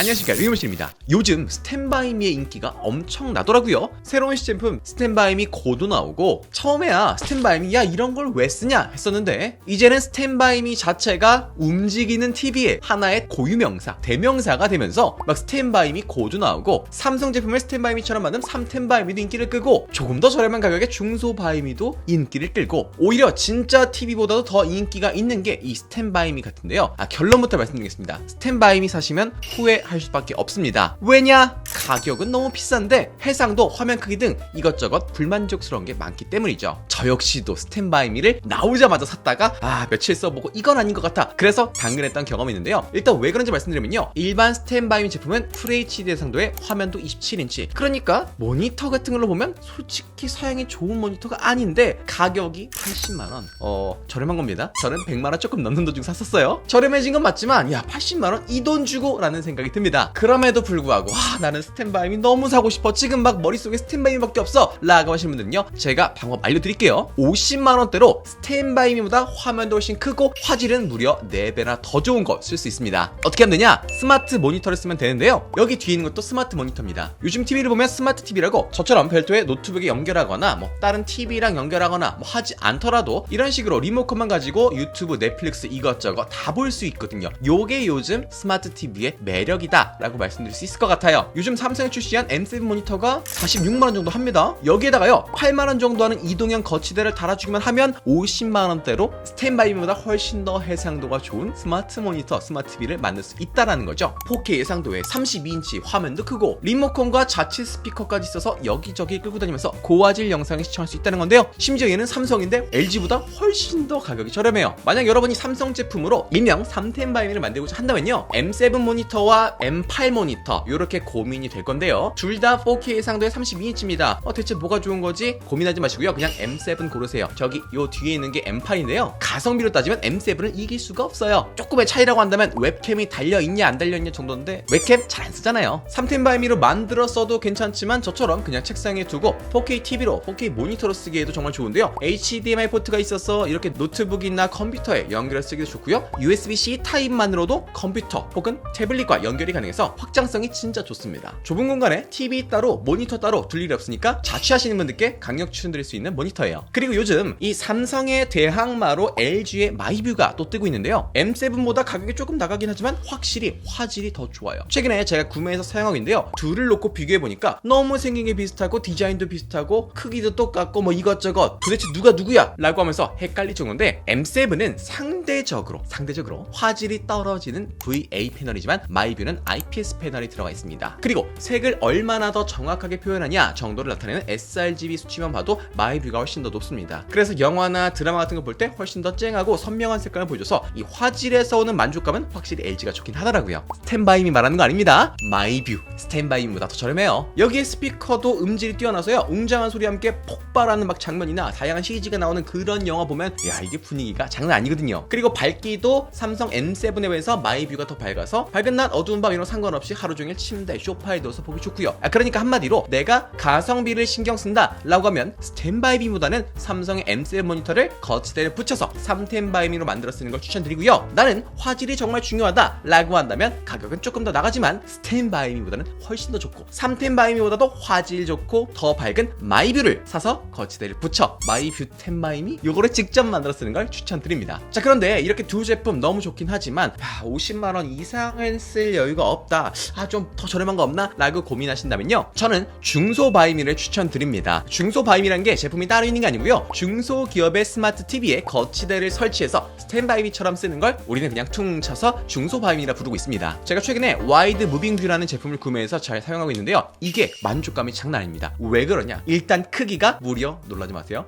안녕하십니까 리무실입니다. 요즘 스탠바이미의 인기가 엄청나더라고요. 새로운 시제품 스탠바이미 고도 나오고 처음에야 스탠바이미 야 이런 걸 왜 쓰냐 했었는데 이제는 스탠바이미 자체가 움직이는 TV의 하나의 고유명사 대명사가 되면서 막 스탠바이미 고도 나오고 삼성 제품을 스탠바이미처럼 만든 삼텐바이미도 인기를 끄고 조금 더 저렴한 가격의 중소바이미도 인기를 끌고 오히려 진짜 TV보다도 더 인기가 있는 게 이 스탠바이미 같은데요. 아 결론부터 말씀드리겠습니다. 스탠바이미 사시면 후회 할 수밖에 없습니다. 왜냐? 가격은 너무 비싼데 해상도 화면 크기 등 이것저것 불만족스러운 게 많기 때문이죠. 저 역시도 스탠바이미를 나오자마자 샀다가 아 며칠 써보고 이건 아닌 것 같아. 그래서 당근했던 경험이 있는데요. 일단 왜 그런지 말씀드리면요. 일반 스탠바이미 제품은 FHD 해상도에 화면도 27인치. 그러니까 모니터 같은 걸로 보면 솔직히 사양이 좋은 모니터가 아닌데 가격이 80만 원. 어 저렴한 겁니다. 저는 100만 원 조금 넘는 도중 샀었어요. 저렴해진 건 맞지만 야 80만 원 이 돈 주고 라는 생각이 듭니다. 그럼에도 불구하고 와 나는 스탠바이미 너무 사고 싶어. 지금 막 머릿속에 스탠바이미밖에 없어. 라고 하시는 분들은요. 제가 방법 알려드릴게요. 50만 원대로 스탠바이미보다 화면도 훨씬 크고 화질은 무려 4배나 더 좋은 거 쓸 수 있습니다. 어떻게 하면 되냐? 스마트 모니터를 쓰면 되는데요. 여기 뒤에 있는 것도 스마트 모니터입니다. 요즘 TV를 보면 스마트 TV라고 저처럼 별도의 노트북에 연결하거나 뭐 다른 TV랑 연결하거나 뭐 하지 않더라도 이런 식으로 리모컨만 가지고 유튜브, 넷플릭스 이것저것 다 볼 수 있거든요. 요게 요즘 스마트 TV의 매력이다 라고 말씀드릴 수 있을 것 같아요. 요즘 삼성이 출시한 M7 모니터가 46만원 정도 합니다. 여기에다가요 8만원 정도 하는 이동형 거치대를 달아주기만 하면 50만원대로 스탠바이보다 훨씬 더 해상도가 좋은 스마트 모니터, 스마트 TV를 만들 수 있다라는 거죠. 4K 해상도에 32인치 화면도 크고 리모컨과 자체 스피커까지 있어서 여기저기 끌고 다니면서 고화질 영상을 시청할 수 있다는 건데요. 심지어 얘는 삼성인데 LG보다 훨씬 더 가격이 저렴해요. 만약 여러분이 삼성 제품으로 일명 3텐바이미를 만들고자 한다면요. M7 모니터와 M8 모니터 이렇게 고민 이 될 건데요. 둘 다 4K 해상도에 32인치입니다. 어, 대체 뭐가 좋은 거지? 고민하지 마시고요. 그냥 M7 고르세요. 저기 요 뒤에 있는 게 M8인데요. 가성비로 따지면 M7은 이길 수가 없어요. 조금의 차이라고 한다면 웹캠이 달려 있냐 안 달려 있냐 정도인데 웹캠 잘 안 쓰잖아요. 3텐바이미로 만들었어도 괜찮지만 저처럼 그냥 책상에 두고 4K TV로 4K 모니터로 쓰기에도 정말 좋은데요. HDMI 포트가 있어서 이렇게 노트북이나 컴퓨터에 연결해 쓰기도 좋고요. USB-C 타입만으로도 컴퓨터 혹은 태블릿과 연결이 가능해서 확장성이 진짜 좋습니다. 좁은 공간에 TV 따로 모니터 따로 둘 일이 없으니까 자취하시는 분들께 강력 추천드릴 수 있는 모니터예요. 그리고 요즘 이 삼성의 대항마로 LG의 마이뷰가 또 뜨고 있는데요. M7보다 가격이 조금 나가긴 하지만 확실히 화질이 더 좋아요. 최근에 제가 구매해서 사용하고 있는데요. 둘을 놓고 비교해 보니까 너무 생긴 게 비슷하고 디자인도 비슷하고 크기도 똑같고 뭐 이것저것 도대체 누가 누구야? 라고 하면서 헷갈릴 정도인데 M7은 상대적으로 상대적으로 화질이 떨어지는 VA 패널이지만 마이뷰는 IPS 패널이 들어가 있습니다. 그리고 색을 얼마나 더 정확하게 표현하냐 정도를 나타내는 sRGB 수치만 봐도 마이뷰가 훨씬 더 높습니다. 그래서 영화나 드라마 같은 거 볼 때 훨씬 더 쨍하고 선명한 색감을 보여줘서 이 화질에서 오는 만족감은 확실히 LG가 좋긴 하더라고요. 스탠바이미 말하는 거 아닙니다. 마이뷰 스탠바이미보다 더 저렴해요. 여기에 스피커도 음질이 뛰어나서요. 웅장한 소리와 함께 폭발하는 막 장면이나 다양한 CG가 나오는 그런 영화 보면 야 이게 분위기가 장난 아니거든요. 그리고 밝기도 삼성 M7에 비해서 마이뷰가 더 밝아서 밝은 낮 어두운 밤 이런 거 상관없이 하루 종일 침대 소파 에 누워서 보기 좋고요. 아, 그러니까 한마디로 내가 가성비를 신경 쓴다라고 하면 스탠바이미보다는 삼성의 M7 모니터를 거치대를 붙여서 3텐바이미로 만들어 쓰는 걸 추천드리고요. 나는 화질이 정말 중요하다라고 한다면 가격은 조금 더 나가지만 스탠바이미보다는 훨씬 더 좋고 3텐바이미보다도 화질 좋고 더 밝은 마이뷰를 사서 거치대를 붙여 마이뷰 텐바이미 요거를 직접 만들어 쓰는 걸 추천드립니다. 자 그런데 이렇게 두 제품 너무 좋긴 하지만 야, 50만 원 이상은 쓸 여유가 없다. 아 좀 더 저렴한 거 없나? 라고 고민하신다면요. 저는 중소 바이미를 추천드립니다. 중소 바이미라는 게 제품이 따로 있는 게 아니고요. 중소 기업의 스마트 TV에 거치대를 설치해서 스탠바이미처럼 쓰는 걸 우리는 그냥 퉁 쳐서 중소 바이미라 부르고 있습니다. 제가 최근에 와이드 무빙 뷰라는 제품을 구매해서 잘 사용하고 있는데요. 이게 만족감이 장난 아닙니다. 왜 그러냐? 일단 크기가 무려 놀라지 마세요.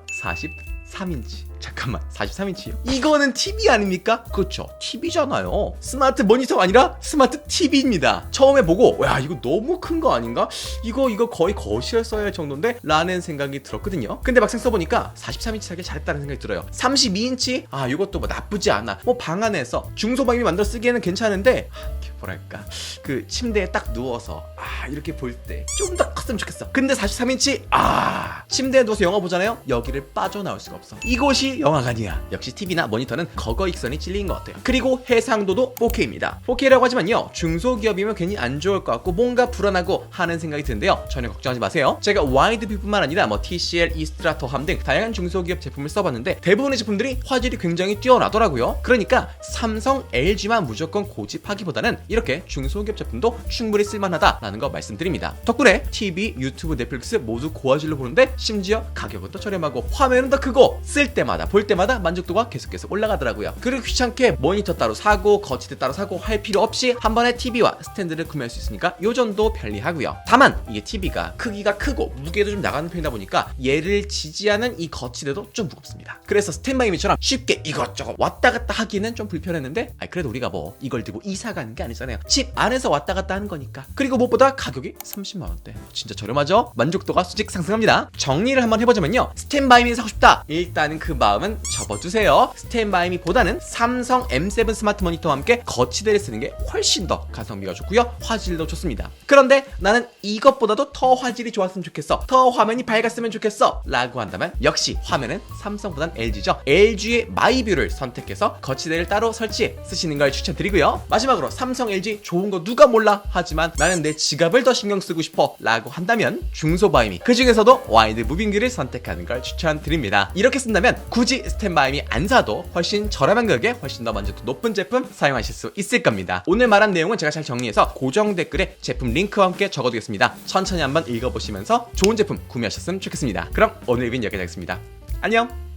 43인치. 잠깐만 43인치요? 이거는 TV 아닙니까? 그렇죠 TV잖아요 스마트 모니터가 아니라 스마트 TV입니다 처음에 보고 야 이거 너무 큰 거 아닌가? 이거 이거 거의 거실에 써야 할 정도인데? 라는 생각이 들었거든요 근데 막상 써보니까 43인치 사기 잘했다는 생각이 들어요 32인치? 아 이것도 뭐 나쁘지 않아 뭐 방 안에서 중소방이 만들어 쓰기에는 괜찮은데 뭐랄까 그 침대에 딱 누워서 아아 이렇게 볼 때 좀 더 컸으면 좋겠어 근데 43인치 아 침대에 누워서 영화 보잖아요? 여기를 빠져나올 수가 없어. 이곳이 영화관이야. 역시 TV나 모니터는 거거 익선이 찔린 것 같아요. 그리고 해상도도 4K입니다. 4K라고 하지만요 중소기업이면 괜히 안 좋을 것 같고 뭔가 불안하고 하는 생각이 드는데요. 전혀 걱정하지 마세요. 제가 와이드뷰뿐만 아니라 뭐 TCL, 이스트라, 더함 등 다양한 중소기업 제품을 써봤는데 대부분의 제품들이 화질이 굉장히 뛰어나더라고요. 그러니까 삼성, LG만 무조건 고집하기보다는 이렇게 중소기업 제품도 충분히 쓸만하다라는 거 말씀드립니다. 덕분에 TV, 유튜브, 넷플릭스 모두 고화질로 보는데 심지어 가격은 더 저렴하고 화면은 더 크고 쓸 때마다 볼 때마다 만족도가 계속해서 올라가더라고요. 그리고 귀찮게 모니터 따로 사고 거치대 따로 사고 할 필요 없이 한 번에 TV와 스탠드를 구매할 수 있으니까 요 정도 편리하고요. 다만 이게 TV가 크기가 크고 무게도 좀 나가는 편이다 보니까 얘를 지지하는 이 거치대도 좀 무겁습니다. 그래서 스탠바이미처럼 쉽게 이것저것 왔다 갔다 하기는 좀 불편했는데 그래도 우리가 뭐 이걸 들고 이사 가는 게 아니잖아요. 집 안에서 왔다 갔다 하는 거니까. 그리고 무엇보다 가격이 30만 원대. 진짜 저렴하죠? 만족도가 수직 상승합니다. 정 리를 한번 해보자면요. 스탠바이미 사고 싶다. 일단은 그 마음은 접어두세요. 스탠바이미보다는 삼성 M7 스마트 모니터와 함께 거치대를 쓰는 게 훨씬 더 가성비가 좋고요. 화질도 좋습니다. 그런데 나는 이것보다도 더 화질이 좋았으면 좋겠어. 더 화면이 밝았으면 좋겠어. 라고 한다면 역시 화면은 삼성보단 LG죠. LG의 마이뷰를 선택해서 거치대를 따로 설치해 쓰시는 걸 추천드리고요. 마지막으로 삼성 LG 좋은 거 누가 몰라 하지만 나는 내 지갑을 더 신경 쓰고 싶어 라고 한다면 중소바이미. 그 중에서도 와이드 무빙기를 선택하는 걸 추천드립니다. 이렇게 쓴다면 굳이 스탠바이미 안 사도 훨씬 저렴한 가격에 훨씬 더 만족도 높은 제품 사용하실 수 있을 겁니다. 오늘 말한 내용은 제가 잘 정리해서 고정 댓글에 제품 링크와 함께 적어두겠습니다. 천천히 한번 읽어보시면서 좋은 제품 구매하셨으면 좋겠습니다. 그럼 오늘 리뷰는 여기까지 하겠습니다. 안녕